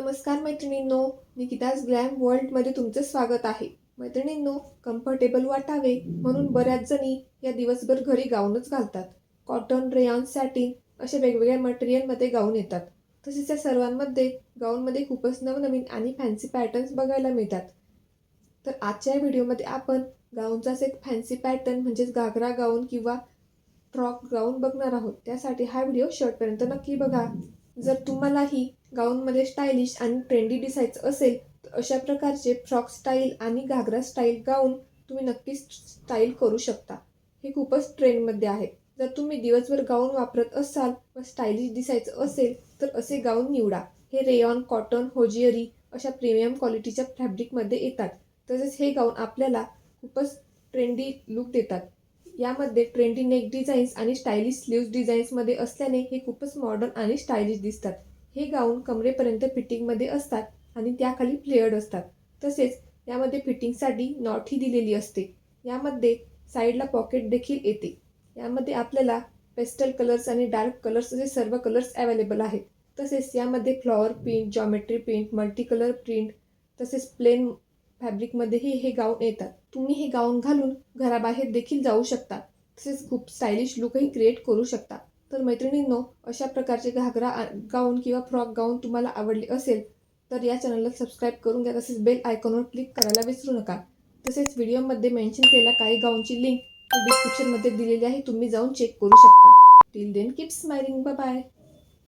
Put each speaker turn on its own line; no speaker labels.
नमस्कार मैत्रिणींनो निकिताज ग्लॅम वर्ल्डमध्ये तुमचं स्वागत आहे. मैत्रिणींनो कम्फर्टेबल वाटावे म्हणून बऱ्याच जणी या दिवसभर घरी गाऊनच घालतात. कॉटन रेयॉन सॅटिन अशा वेगवेगळ्या मटेरियलमध्ये गाऊन येतात. तसेच या सर्वांमध्ये गाऊनमध्ये खूपच नवनवीन आणि फॅन्सी पॅटर्न्स बघायला मिळतात. तर आजच्या व्हिडिओमध्ये आपण गाऊनचाच एक फॅन्सी पॅटर्न म्हणजेच घागरा गाऊन किंवा फ्रॉक गाऊन बघणार आहोत. त्यासाठी हा व्हिडिओ शेवटपर्यंत नक्की बघा. जर तुम्हालाही गाऊनमध्ये स्टायलिश आणि ट्रेंडी दिसायचं असेल तर अशा प्रकारचे फ्रॉक स्टाईल आणि घागरा स्टाईल गाऊन तुम्ही नक्कीच स्टाईल करू शकता. हे खूपच ट्रेंडमध्ये आहे. जर तुम्ही दिवसभर गाऊन वापरत असाल व स्टायलिश दिसायचं असेल तर असे गाऊन निवडा. हे रेयॉन कॉटन होजियरी अशा प्रीमियम क्वालिटीच्या फॅब्रिकमध्ये येतात. तसेच हे गाऊन आपल्याला खूपच ट्रेंडी लुक देतात. यामध्ये ट्रेंडी नेक डिझाईन्स आणि स्टायलिश स्लीव्ज डिझाईन्समध्ये असल्याने हे खूपच मॉडर्न आणि स्टायलिश दिसतात. हे गाऊन कमरेपर्यंत फिटिंगमध्ये असतात आणि त्याखाली फ्लेअर्ड असतात. तसेच यामध्ये फिटिंगसाठी नॉटही दिलेली असते. यामध्ये साईडला पॉकेट देखील येते. यामध्ये आपल्याला पेस्टल कलर्स आणि डार्क कलर्स असे सर्व कलर्स अवेलेबल आहेत. तसेच यामध्ये flower print geometry print multi colour print तसेच प्लेन फॅब्रिकमध्येही हे गाऊन येतात. तुम्ही हे गाऊन घालून घराबाहेर देखील जाऊ शकता. तसेच खूप स्टायलिश लुकही क्रिएट करू शकता. तर मैत्रिणींनो अशा प्रकारचे घागरा गाऊन किंवा फ्रॉक गाऊन तुम्हाला आवडले असेल तर या चॅनलला सबस्क्राईब करून घ्या. तसेच बेल आयकॉनवर क्लिक करायला विसरू नका. तसेच व्हिडिओमध्ये मेन्शन केलेल्या काही गाऊनची लिंक डिस्क्रिप्शनमध्ये दिलेली आहे. तुम्ही जाऊन चेक करू शकता. Till then keep smiling bye